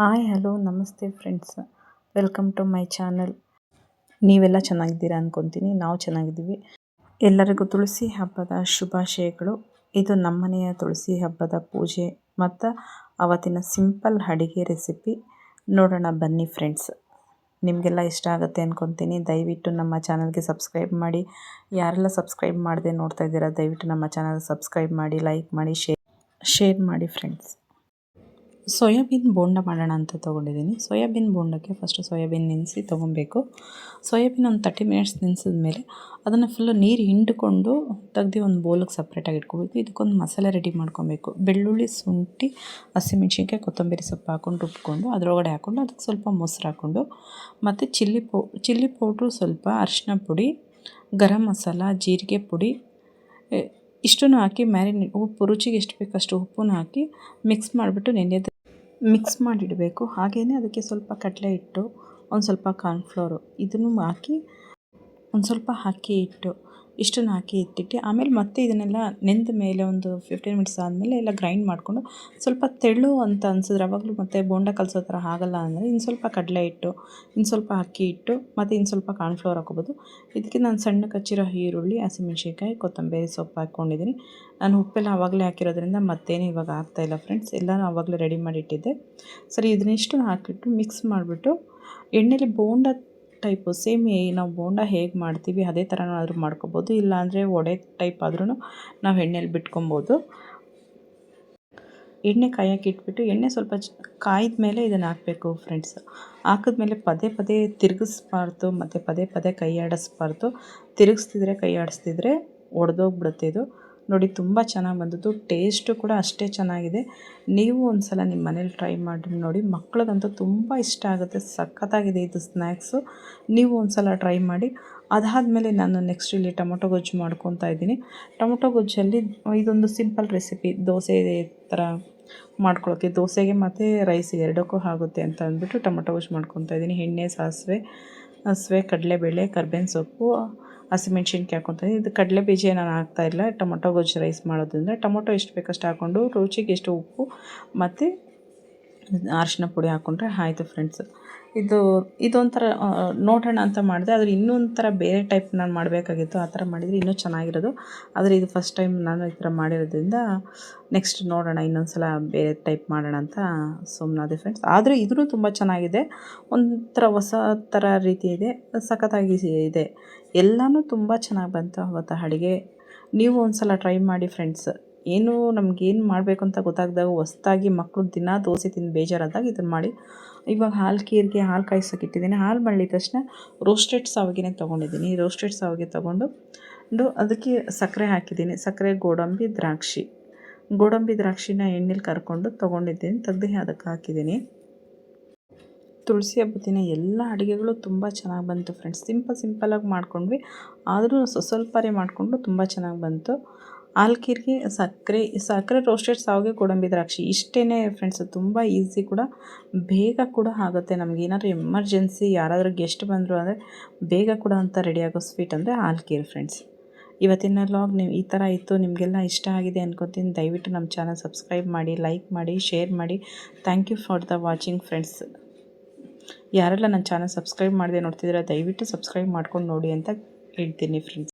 Hi, hello, ನಮಸ್ತೆ friends welcome to my channel ನೀವೆಲ್ಲ ಚೆನ್ನಾಗಿದ್ದೀರಾ ಅಂದ್ಕೊತೀನಿ ನಾವು ಚೆನ್ನಾಗಿದ್ದೀವಿ. ಎಲ್ಲರಿಗೂ ತುಳಸಿ ಹಬ್ಬದ ಶುಭಾಶಯಗಳು. ಇದು ನಮ್ಮನೆಯ ತುಳಸಿ ಹಬ್ಬದ ಪೂಜೆ ಮತ್ತು ಅವತ್ತಿನ ಸಿಂಪಲ್ ಅಡಿಗೆ ರೆಸಿಪಿ ನೋಡೋಣ, ಬನ್ನಿ ಫ್ರೆಂಡ್ಸ್ ನಿಮಗೆಲ್ಲ ಇಷ್ಟ ಆಗುತ್ತೆ ಅಂದ್ಕೊತೀನಿ ದಯವಿಟ್ಟು ನಮ್ಮ ಚಾನಲ್ಗೆ ಸಬ್ಸ್ಕ್ರೈಬ್ ಮಾಡಿ. ಯಾರೆಲ್ಲ ಸಬ್ಸ್ಕ್ರೈಬ್ ಮಾಡದೆ ನೋಡ್ತಾ ಇದ್ದೀರಾ, ದಯವಿಟ್ಟು ನಮ್ಮ ಚಾನಲ್ ಸಬ್ಸ್ಕ್ರೈಬ್ ಮಾಡಿ ಲೈಕ್ ಮಾಡಿ ಶೇರ್ ಶೇರ್ ಮಾಡಿ ಫ್ರೆಂಡ್ಸ್ ಸೋಯಾಬೀನ್ ಬೋಂಡ ಮಾಡೋಣ ಅಂತ ತೊಗೊಂಡಿದ್ದೀನಿ. ಸೋಯಾಬೀನ್ ಬೋಂಡಕ್ಕೆ ಫಸ್ಟು ಸೋಯಾಬೀನ್ ನೆನೆಸಿ ತೊಗೊಬೇಕು. ಸೋಯಾಬೀನ್ ಒಂದು ತರ್ಟಿ ಮಿನಿಟ್ಸ್ ನೆನೆಸಿದ ಮೇಲೆ ಅದನ್ನು ಫುಲ್ಲು ನೀರು ಹಿಂಡ್ಕೊಂಡು ತೆಗ್ದು ಒಂದು ಬೌಲಿಗೆ ಸಪ್ರೇಟಾಗಿ ಇಟ್ಕೋಬೇಕು. ಇದಕ್ಕೊಂದು ಮಸಾಲೆ ರೆಡಿ ಮಾಡ್ಕೊಬೇಕು. ಬೆಳ್ಳುಳ್ಳಿ, ಶುಂಠಿ, ಹಸಿಮೆಣ್ಸಿನ್ಕಾಯಿ, ಕೊತ್ತಂಬರಿ ಸೊಪ್ಪು ಹಾಕೊಂಡು ರುಬ್ಕೊಂಡು ಅದರೊಳಗಡೆ ಹಾಕ್ಕೊಂಡು ಅದಕ್ಕೆ ಸ್ವಲ್ಪ ಮೊಸರು ಹಾಕ್ಕೊಂಡು ಮತ್ತು ಚಿಲ್ಲಿ ಪೌ, ಚಿಲ್ಲಿ ಪೌಡ್ರು ಸ್ವಲ್ಪ ಅರಿಶಿನ ಪುಡಿ, ಗರಂ ಮಸಾಲ, ಜೀರಿಗೆ ಪುಡಿ ಇಷ್ಟನ್ನು ಹಾಕಿ ಮ್ಯಾರಿನೇಟ್ ಉಪ್ಪು, ರುಚಿಗೆ ಎಷ್ಟು ಬೇಕಷ್ಟು ಉಪ್ಪನ್ನು ಹಾಕಿ ಮಿಕ್ಸ್ ಮಾಡಿಬಿಟ್ಟು ನೆನೆಯೋದು ಮಿಕ್ಸ್ ಮಾಡಿಡಬೇಕು. ಹಾಗೆಯೇ ಅದಕ್ಕೆ ಸ್ವಲ್ಪ ಕಡಲೆ ಹಿಟ್ಟು, ಒಂದು ಸ್ವಲ್ಪ ಕಾರ್ನ್ಫ್ಲೋರು ಇದನ್ನು ಹಾಕಿ, ಒಂದು ಸ್ವಲ್ಪ ಅಕ್ಕಿ ಹಿಟ್ಟು. ಇಷ್ಟನ್ನು ಹಾಕಿ ಎತ್ತಿಟ್ಟು ಆಮೇಲೆ ಮತ್ತೆ ಇದನ್ನೆಲ್ಲ ನೆಂದ ಮೇಲೆ ಒಂದು ಫಿಫ್ಟೀನ್ ಮಿನಿಟ್ಸ್ ಆದಮೇಲೆ ಎಲ್ಲ ಗ್ರೈಂಡ್ ಮಾಡಿಕೊಂಡು ಸ್ವಲ್ಪ ತೆಳು ಅಂತ ಅನ್ಸಿದ್ರೆ ಅವಾಗಲೂ ಮತ್ತೆ ಬೋಂಡ ಕಲಸೋ ಥರ ಆಗಲ್ಲ ಅಂದರೆ ಇನ್ನು ಸ್ವಲ್ಪ ಕಡಲೆ ಹಿಟ್ಟು, ಇನ್ನು ಸ್ವಲ್ಪ ಅಕ್ಕಿ ಹಿಟ್ಟು, ಮತ್ತು ಇನ್ನು ಸ್ವಲ್ಪ ಕಾರ್ನ್ಫ್ಲೋರ್ ಹಾಕೋಬೋದು ಇದಕ್ಕೆ ನಾನು ಸಣ್ಣ ಕಚ್ಚಿರೋ ಈರುಳ್ಳಿ, ಹಸಿಮೆಣ್ಸಿನ್ಕಾಯಿ, ಕೊತ್ತಂಬರಿ ಸೊಪ್ಪು ಹಾಕ್ಕೊಂಡಿದ್ದೀನಿ. ನಾನು ಉಪ್ಪೆಲ್ಲ ಆವಾಗಲೇ ಹಾಕಿರೋದ್ರಿಂದ ಮತ್ತೇನು ಇವಾಗ ಆಗ್ತಾಯಿಲ್ಲ ಫ್ರೆಂಡ್ಸ್ ಎಲ್ಲನೂ ಆವಾಗಲೇ ರೆಡಿ ಮಾಡಿಟ್ಟಿದ್ದೆ ಸರಿ ಇದನ್ನಿಷ್ಟು ಹಾಕಿಬಿಟ್ಟು ಮಿಕ್ಸ್ ಮಾಡಿಬಿಟ್ಟು ಎಣ್ಣೆಲಿ ಬೋಂಡ ಟೈಪು ಸೇಮ್ ನಾವು ಬೋಂಡ ಹೇಗೆ ಮಾಡ್ತೀವಿ ಅದೇ ಥರನಾದರೂ ಮಾಡ್ಕೊಬೋದು. ಇಲ್ಲಾಂದರೆ ವಡೆ ಟೈಪ್ ಆದ್ರೂ ನಾವು ಎಣ್ಣೆಲಿ ಬಿಟ್ಕೊಬೋದು. ಎಣ್ಣೆ ಕಾಯಕ್ಕೆ ಇಟ್ಬಿಟ್ಟು ಎಣ್ಣೆ ಸ್ವಲ್ಪ ಕಾಯ್ದ ಮೇಲೆ ಇದನ್ನು ಹಾಕಬೇಕು ಫ್ರೆಂಡ್ಸ್. ಹಾಕಿದ್ಮೇಲೆ ಪದೇ ಪದೇ ತಿರುಗಿಸ್ಬಾರ್ದು ಮತ್ತು ಪದೇ ಪದೇ ಕೈ ಆಡಿಸ್ಬಾರ್ದು ತಿರುಗಿಸ್ತಿದ್ರೆ ಕೈ ಆಡಿಸ್ತಿದ್ರೆ ಒಡೆದೋಗ್ಬಿಡುತ್ತೆ ಇದು. ನೋಡಿ ತುಂಬ ಚೆನ್ನಾಗಿ ಬಂದಿತ್ತು ಟೇಸ್ಟು ಕೂಡ ಅಷ್ಟೇ ಚೆನ್ನಾಗಿದೆ. ನೀವು ಒಂದು ಸಲ ನಿಮ್ಮ ಮನೇಲಿ ಟ್ರೈ ಮಾಡಿ ನೋಡಿ. ಮಕ್ಳಿಗಂತೂ ತುಂಬ ಇಷ್ಟ ಆಗುತ್ತೆ. ಸಖತ್ತಾಗಿದೆ ಇದು ಸ್ನ್ಯಾಕ್ಸು ನೀವು ಒಂದು ಸಲ ಟ್ರೈ ಮಾಡಿ. ಅದಾದಮೇಲೆ ನಾನು ನೆಕ್ಸ್ಟ್ ಇಲ್ಲಿ ಟೊಮೊಟೊ ಗೊಜ್ಜು ಮಾಡ್ಕೊತಾ ಇದ್ದೀನಿ. ಟೊಮೊಟೊ ಗೊಜ್ಜಲ್ಲಿ ಇದೊಂದು ಸಿಂಪಲ್ ರೆಸಿಪಿ ದೋಸೆ ಥರ ಮಾಡ್ಕೊಳ್ಳೋಕ್ಕೆ ದೋಸೆಗೆ ಮತ್ತು ರೈಸ್ ಎರಡಕ್ಕೂ ಆಗುತ್ತೆ ಅಂತ ಅಂದ್ಬಿಟ್ಟು ಟೊಮೊಟೊ ಗೊಜ್ಜು ಮಾಡ್ಕೊತಾ ಇದ್ದೀನಿ. ಎಣ್ಣೆ, ಸಾಸಿವೆ ಸಾಸಿವೆ ಕಡಲೆಬೇಳೆ, ಕರ್ಬೇವಿನ ಸೊಪ್ಪು ಹಸಿಮೆಣ್ಸಿನ್ಕಾಯಿ ಹಾಕೊತೀನಿ ಇದು ಕಡಲೆ ಬೀಜ ನಾನು ಹಾಕ್ತಾಯಿಲ್ಲ ಟೊಮೊಟೊ ಗೊಜ್ಜು ರೈಸ್ ಮಾಡೋದ್ರಿಂದ ಟೊಮೊಟೊ ಎಷ್ಟು ಬೇಕಷ್ಟು ಹಾಕ್ಕೊಂಡು ರುಚಿಗೆ ಎಷ್ಟು ಉಪ್ಪು ಮತ್ತು ಅರಿಶಿನ ಪುಡಿ ಹಾಕ್ಕೊಂಡ್ರೆ ಆಯಿತು ಫ್ರೆಂಡ್ಸ್ ಇದು, ಇದೊಂಥರ ನೋಡೋಣ ಅಂತ ಮಾಡಿದೆ. ಆದರೆ ಇನ್ನೊಂಥರ ಥರ ಬೇರೆ ಟೈಪ್ ನಾನು ಮಾಡಬೇಕಾಗಿತ್ತು. ಆ ಥರ ಮಾಡಿದರೆ ಇನ್ನೂ ಚೆನ್ನಾಗಿರೋದು. ಆದರೆ ಇದು ಫಸ್ಟ್ ಟೈಮ್ ನಾನು ಈ ಥರ ಮಾಡಿರೋದ್ರಿಂದ ನೆಕ್ಸ್ಟ್ ನೋಡೋಣ ಇನ್ನೊಂದು ಸಲ ಬೇರೆ ಟೈಪ್ ಮಾಡೋಣ ಅಂತ ಸುಮ್ಮನಾದೆ ಫ್ರೆಂಡ್ಸ್ ಆದರೆ ಇದೂ ತುಂಬ ಚೆನ್ನಾಗಿದೆ. ಒಂಥರ ಹೊಸ ಥರ ರೀತಿ ಇದೆ. ಸಖತ್ತಾಗಿ ಇದೆ. ಎಲ್ಲನೂ ತುಂಬ ಚೆನ್ನಾಗಿ ಬಂತು ಅವತ್ತು ಅಡುಗೆ. ನೀವು ಒಂದು ಸಲ ಟ್ರೈ ಮಾಡಿ ಫ್ರೆಂಡ್ಸ್ ಏನು ನಮಗೇನು ಮಾಡಬೇಕು ಅಂತ ಗೊತ್ತಾಗದಾಗ ಹೊಸ್ದಾಗಿ ಮಕ್ಕಳು ದಿನ ದೋಸೆ ತಿಂದು ಬೇಜಾರಾದಾಗ ಇದನ್ನು ಮಾಡಿ. ಇವಾಗ ಹಾಲು ಕೀರಿಗೆ ಹಾಲು ಕಾಯಿಸೋಕೆ ಇಟ್ಟಿದ್ದೀನಿ ಹಾಲು ಮಳ್ಳಿದ ತಕ್ಷಣ ರೋಸ್ಟೆಡ್ ಸಾವಿಗೆನೇ ತೊಗೊಂಡಿದ್ದೀನಿ. ರೋಸ್ಟೆಡ್ ಸಾವಿಗೆ ತೊಗೊಂಡು ಅದಕ್ಕೆ ಸಕ್ಕರೆ ಹಾಕಿದ್ದೀನಿ. ಸಕ್ಕರೆ, ಗೋಡಂಬಿ, ದ್ರಾಕ್ಷಿ. ಗೋಡಂಬಿ, ದ್ರಾಕ್ಷಿನ ಎಣ್ಣೆಲಿ ಕರ್ಕೊಂಡು ತೊಗೊಂಡಿದ್ದೀನಿ. ತೆಗ್ದು ಅದಕ್ಕೆ ಹಾಕಿದ್ದೀನಿ. ತುಳಸಿ ಹಬ್ಬದಿನ ಎಲ್ಲ ಅಡುಗೆಗಳು ತುಂಬ ಚೆನ್ನಾಗಿ ಬಂತು ಫ್ರೆಂಡ್ಸ್ ಸಿಂಪಲ್ ಸಿಂಪಲಾಗಿ ಮಾಡ್ಕೊಂಡ್ವಿ. ಆದರೂ ಸ್ವಸ್ವಲ್ಪರೇ ಮಾಡಿಕೊಂಡು ತುಂಬ ಚೆನ್ನಾಗಿ ಬಂತು. ಹಾಲ್ಕೀರ್ಗೆ ಸಕ್ಕರೆ ಸಕ್ಕರೆ ರೋಸ್ಟೆಡ್ ಸಾವಿಗೆ ಗೋಡಂಬಿ ದ್ರಾಕ್ಷಿ. ಇಷ್ಟೇ ಫ್ರೆಂಡ್ಸ್ ತುಂಬ ಈಸಿ ಕೂಡ. ಬೇಗ ಕೂಡ ಆಗುತ್ತೆ ನಮ್ಗೆ. ಏನಾದರೂ ಎಮರ್ಜೆನ್ಸಿ ಯಾರಾದರೂ ಗೆಸ್ಟ್ ಬಂದರು ಅಂದರೆ ಬೇಗ ಕೂಡ ಅಂತ ರೆಡಿಯಾಗೋ ಸ್ವೀಟ್ ಅಂದರೆ ಹಾಲ್ಕೀರ್ ಫ್ರೆಂಡ್ಸ್ ಇವತ್ತಿನ ಲಾಗ್ ನೀವು ಈ ಥರ ಇತ್ತು, ನಿಮಗೆಲ್ಲ ಇಷ್ಟ ಆಗಿದೆ ಅನ್ಕೋತೀನಿ. ದಯವಿಟ್ಟು ನಮ್ಮ ಚಾನಲ್ ಸಬ್ಸ್ಕ್ರೈಬ್ ಮಾಡಿ ಲೈಕ್ ಮಾಡಿ ಶೇರ್ ಮಾಡಿ. Thank you for the watching friends ಯಾರೆಲ್ಲ ನನ್ನ ಚಾನಲ್ ಸಬ್ಸ್ಕ್ರೈಬ್ ಮಾಡಿದೆ ನೋಡ್ತಿದ್ದೀರಾ, ದಯವಿಟ್ಟು ಸಬ್ಸ್ಕ್ರೈಬ್ ಮಾಡ್ಕೊಂಡು ನೋಡಿ ಅಂತ ಹೇಳ್ತೀನಿ ಫ್ರೆಂಡ್ಸ್